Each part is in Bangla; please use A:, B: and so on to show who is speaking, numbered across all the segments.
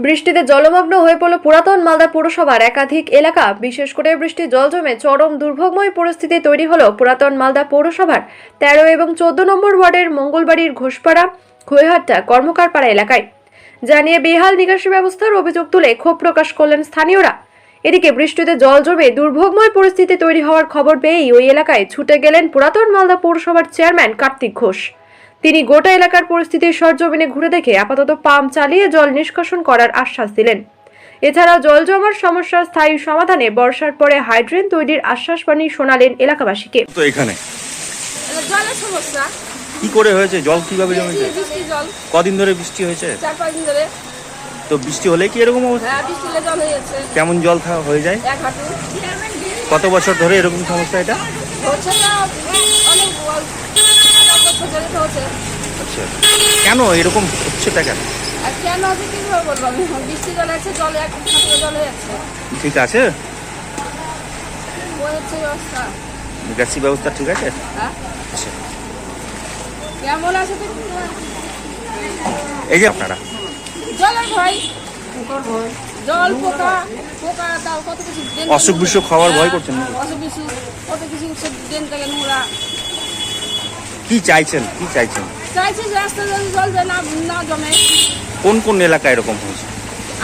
A: বৃষ্টিতে জলমগ্ন হয়ে পড়ল পুরাতন মালদা পৌরসভার একাধিক এলাকা। বিশেষ করে বৃষ্টি জল জমে চরম দুর্ভোগময় পরিস্থিতি তৈরি হলো পুরাতন মালদা পৌরসভার। তেরো এবং চোদ্দ নম্বর ওয়ার্ডের মঙ্গলবাড়ির ঘোষপাড়া, খৈহাট্টা কর্মকারপাড়া এলাকায়। জানিয়ে বেহাল নিকাশি ব্যবস্থার অভিযোগ তুলে ক্ষোভ প্রকাশ করলেন স্থানীয়রা। এদিকে বৃষ্টিতে জল জমে দুর্ভোগময় পরিস্থিতি তৈরি হওয়ার খবর পেয়েই ওই এলাকায় ছুটে গেলেন পুরাতন মালদা পৌরসভার চেয়ারম্যান কার্তিক ঘোষ। তিনি গোটা এলাকার পরিস্থিতি সরজমিনে ঘুরে দেখে আপাতত পাম্প চালিয়ে জল নিষ্কাশন করার আশ্বাস দিলেন। এছাড়া জল জমার সমস্যার স্থায়ী সমাধানে বর্ষার পরে হাইড্রেন তৈরির আশ্বাস বাণী শোনালেন এলাকাবাসীকে।
B: তো এখানে?
C: জলের সমস্যা।
B: কি করে হয়েছে? জল কীভাবে জমেছে? কদিন ধরে বৃষ্টি হয়েছে?
C: চার পাঁচ দিন ধরে।
B: তো বৃষ্টি হলে কি এরকম অবস্থা?
C: হ্যাঁ বৃষ্টিতে জল যাচ্ছে।
B: কেমন জল হয়ে যায়? কত বছর ধরে এরকম সমস্যা এটা
C: হচ্ছে না অনেক বল- এক বছর ধরে তো হচ্ছে
B: আচ্ছা। কেন এরকম হচ্ছে কেন?
C: আর কেন আছে কি করে বলব আমি? বৃষ্টি জল আছে জল এক হাঁটু জল হয়ে যাচ্ছে।
B: ঠিক আছে?
C: ওই হচ্ছে ব্যবস্থা।
B: নিকাশি ব্যবস্থা ঠিক আছে?
C: হ্যাঁ।
B: আচ্ছা।
C: কেমন আছে তো
B: এই যে আপনারা।
C: জলের ভয়। জল পোকা পোকা তাও কত কিছু।
B: অসুখ বিসুখ হওয়ার ভয় করছেন?
C: হ্যাঁ, অসুখ বিসুখ কত কিছু থেকে নোংরা।
B: কি চাইছেন? কি চাইছেন?
C: চাইছি রাস্তা জল জল যেন না না জমে।
B: কোন কোন এলাকা এরকম হয়েছে?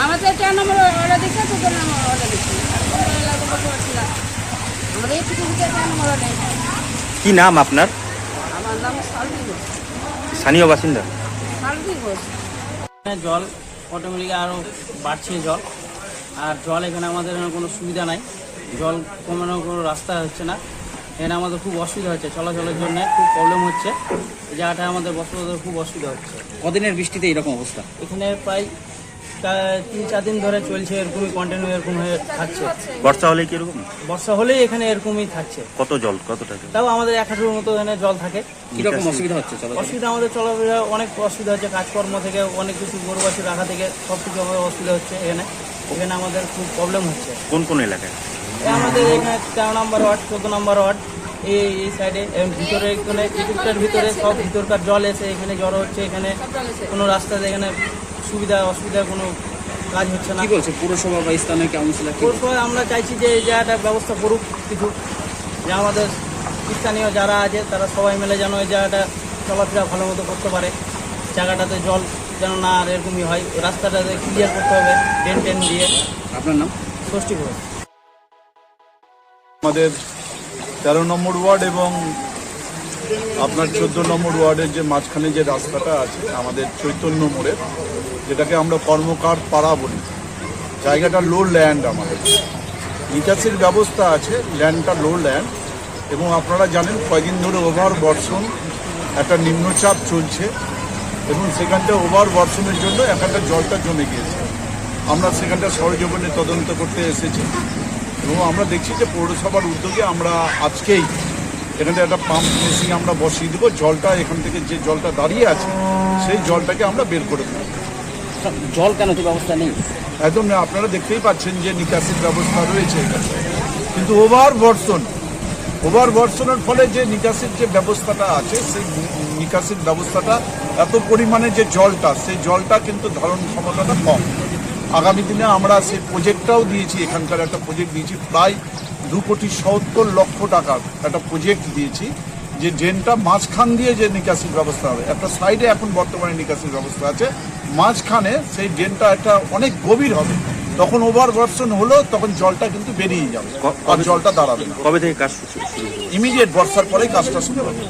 C: আমাদের তেরো নম্বর অর্ডার দিচ্ছে তো তেরো নম্বর অর্ডার দিচ্ছি আর কোনো এলাকা বসে পারছি না আমাদের এই কিছু তেরো নম্বর অর্ডার
B: কি নাম আপনার?
C: আমার নাম সালদি ঘোষ।
B: স্থানীয় বাসিন্দা?
C: সালদি ঘোষ।
D: জল অটোমেটিক আরও বাড়ছে জল। আর জল এখানে আমাদের এখানে কোনো সুবিধা নাই। জল কমানোর কোনো রাস্তা হচ্ছে না। এখানে আমাদের খুব অসুবিধা হচ্ছে চলাচলের জন্য খুব প্রবলেম হচ্ছে। এই জায়গাটায় আমাদের বসবাসের খুব অসুবিধা হচ্ছে।
E: কদিনের বৃষ্টিতে এরকম অবস্থা?
D: এখানে প্রায় তিন চার দিন ধরে চলছে এরকমই কন্টিনিউ এরকম হয়ে থাকছে।
B: বর্ষা হলে কি এরকম?
D: বর্ষা হলেই এখানে এরকমই থাকছে।
B: কত জল? কতটা
D: তাও আমাদের এক হাঁটুর মতো এখানে জল থাকে।
E: কীরকম অসুবিধা হচ্ছে চলো
D: অসুবিধা আমাদের চলাফেরা অনেক অসুবিধা হচ্ছে কাজকর্ম থেকে অনেক কিছু গরু রাখা থেকে সব কিছু আমাদের অসুবিধা হচ্ছে এখানে। এখানে আমাদের খুব প্রবলেম হচ্ছে।
B: কোন কোন এলাকায়?
D: আমাদের এখানে তেরো নম্বর ওয়ার্ড চোদ্দ নম্বর ওয়ার্ড এই এই সাইডে এবং ভিতরে এখানে কিছুটার ভিতরে সব ভিতরকার জল এসে এখানে জড়ো হচ্ছে এখানে কোনো রাস্তাতে এখানে সুবিধা অসুবিধা কোনো কাজ হচ্ছে না।
E: কি বলছে পুরসভা বা স্থানীয় কাউন্সিলর কি
D: পৌরসভায় আমরা চাইছি যে এই জায়গাটা ব্যবস্থা করুক কিছু যে আমাদের স্থানীয় যারা আছে তারা সবাই মিলে যেন এই জায়গাটা চলাফেরা ভালো মতো করতে পারে। জায়গাটাতে জল যেন না আর এরকমই হয় রাস্তাটাতে ক্লিয়ার করতে হবে ড্রেন টেন দিয়ে।
E: আপনার নাম?
D: ষষ্ঠী করে
F: আমাদের তেরো নম্বর ওয়ার্ড এবং আপনার চোদ্দ নম্বর ওয়ার্ডের যে মাঝখানে যে রাস্তাটা আছে, আমাদের চৈতন্য মোড়ের যেটাকে আমরা কর্মকার পাড়া বলি। জায়গাটা লো ল্যান্ড আমাদের। নিকাশির ব্যবস্থা আছে ল্যান্ডটা লো ল্যান্ড এবং আপনারা জানেন কয়েকদিন ধরে ওভার বর্ষণ একটা নিম্নচাপ চলছে। এবং সেখানটা ওভার বর্ষণের জন্য এখানটা জলটা জমে গিয়েছে। আমরা সেখানটা সরজমিনে তদন্ত করতে এসেছি। এবং আমরা দেখছি যে পৌরসভার উদ্যোগে আমরা আজকেই এখানে একটা পাম্প মেশিন আমরা বসিয়ে দেবো। জলটা এখান থেকে যে জলটা দাঁড়িয়ে আছে সেই জলটাকে আমরা বের করে দেবো।
E: জল কেন তো ব্যবস্থা নেই?
F: একদম না, আপনারা দেখতেই পাচ্ছেন যে নিকাশির ব্যবস্থা রয়েছে এখানে। কিন্তু ওভার বর্ষণ ওভার বর্ষণের ফলে যে নিকাশির যে ব্যবস্থাটা আছে সেই নিকাশির ব্যবস্থাটা এত পরিমাণে যে জলটা সেই জলটা কিন্তু ধারণ ক্ষমতাটা কম। আগামী দিনে আমরা সেই প্রজেক্টটাও দিয়েছি এখানকার একটা প্রজেক্ট দিয়েছি প্রায় দু কোটি সত্তর লক্ষ টাকার একটা প্রজেক্ট দিয়েছি যে ড্রেনটা মাঝখান দিয়ে যে নিকাশির ব্যবস্থা হবে। একটা সাইডে এখন বর্তমানে নিকাশির ব্যবস্থা আছে মাঝখানে সেই ড্রেনটা একটা অনেক গভীর হবে। তখন ওভার বর্ষণ হলো তখন জলটা কিন্তু বেরিয়ে যাবে আর জলটা দাঁড়াবে না।
B: কবে থেকে কাজ শুরু
F: ইমিডিয়েট বর্ষার পরেই কাজটা শুরু হবে।